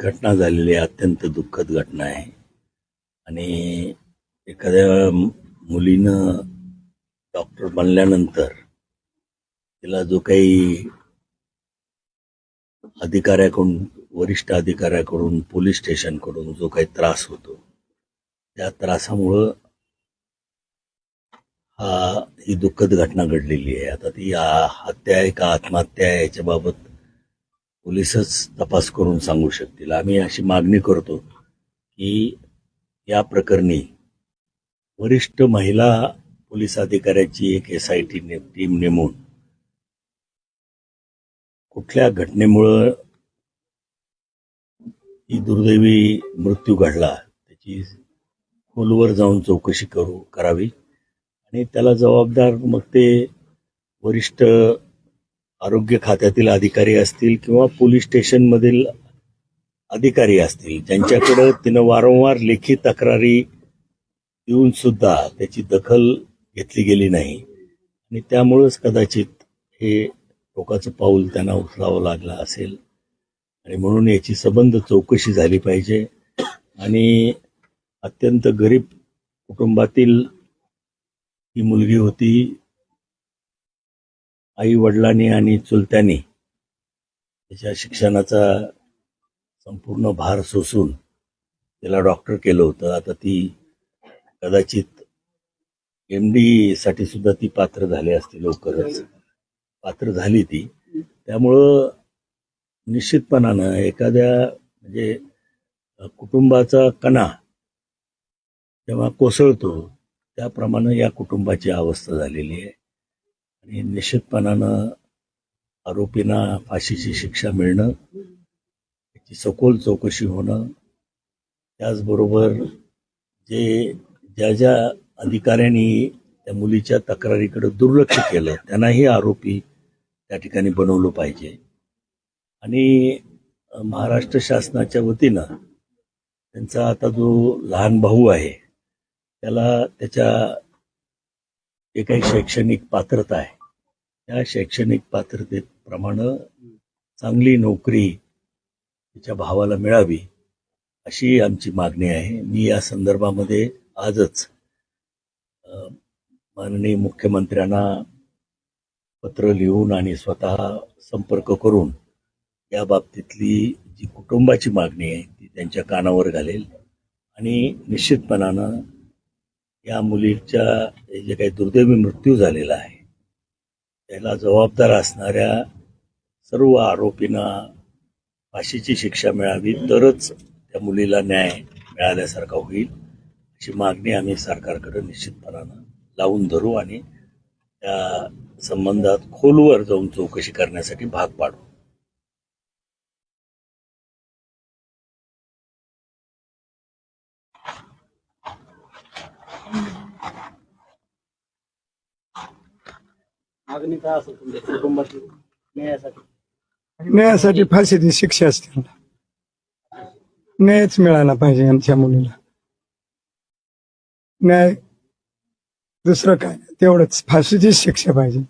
घटना झालेली आहे अत्यंत दुःखद घटना आहे. आणि एखाद्या मुलीनं डॉक्टर बनल्यानंतर तिला जो काही अधिकाऱ्याकडून वरिष्ठ अधिकाऱ्याकडून पोलीस स्टेशनकडून जो काही त्रास होतो त्या त्रासामुळं हा ही दुःखद घटना घडलेली आहे. आता ती हत्या आहे का आत्महत्या आहे याच्याबाबत पोलिसच तपास करून सांगू शकतील. आम्ही अशी मागणी करतो की या प्रकरणी वरिष्ठ महिला पोलीस अधिकाऱ्याची एक एस आय टी टीम नेमून कुठल्या घटनेमुळं ही दुर्दैवी मृत्यू घडला त्याची खोलवर जाऊन चौकशी करू करावी. आणि त्याला जबाबदार मग ते वरिष्ठ आरोग्य खात्यातील अधिकारी असतील किंवा पोलीस स्टेशनमधील अधिकारी असतील ज्यांच्याकडं तिनं वारंवार लेखी तक्रारी येऊन सुद्धा त्याची दखल घेतली गेली नाही. आणि त्यामुळंच कदाचित हे टोकाचं पाऊल त्यांना उचलावं लागलं असेल. आणि म्हणून याची सबंध चौकशी झाली पाहिजे. आणि अत्यंत गरीब कुटुंबातील ही मुलगी होती आई वडिलांनी आणि चुलत्यांनी त्याच्या शिक्षणाचा संपूर्ण भार सोसून तिला डॉक्टर केलं होतं. आता ती कदाचित एम डी साठी सुद्धा ती पात्र झाली असती लवकरच. पात्र झाली ती. त्यामुळं निश्चितपणानं एखाद्या म्हणजे कुटुंबाचा कणा जेव्हा कोसळतो त्याप्रमाणे या कुटुंबाची अवस्था झालेली आहे. आणि निश्चितपणानं आरोपींना फाशीची शिक्षा मिळणं त्याची सखोल चौकशी होणं त्याचबरोबर जे ज्या ज्या अधिकाऱ्यांनी त्या मुलीच्या तक्रारीकडे दुर्लक्ष केलं त्यांनाही आरोपी त्या ठिकाणी बनवलं पाहिजे. आणि महाराष्ट्र शासनाच्या वतीनं त्यांचा आता जो लहान भाऊ आहे त्याला त्याच्या जे काही शैक्षणिक पात्रता आहे. त्या शैक्षणिक पात्रतेप्रमाणे चांगली नोकरी त्याच्या भावाला मिळावी अशी आमची मागणी आहे. मी या संदर्भामध्ये आजच माननीय मुख्यमंत्र्यांना पत्र लिहून आणि स्वतः संपर्क करून या बाबतीतली जी कुटुंबाची मागणी आहे ती त्यांच्या कानावर घालेल आणि निश्चितपणानं या मुलीच्या जे काही दुर्दैवी मृत्यू झालेला आहे त्याला जबाबदार असणाऱ्या सर्व आरोपींना फाशीची शिक्षा मिळावी तरच त्या मुलीला न्याय मिळाल्यासारखा होईल अशी मागणी आम्ही सरकारकडे निश्चितपणानं लावून धरू आणि त्या संबंधात खोलवर जाऊन चौकशी करण्यासाठी भाग पाडू. मागणी काय असेल तुमच्या कुटुंबाची न्यायासाठी? न्यायासाठी फाशीची शिक्षा असते. न्यायच मिळाला पाहिजे आमच्या मुलीला. न्याय दुसरं काय? तेवढंच. फाशीचीच शिक्षा पाहिजे.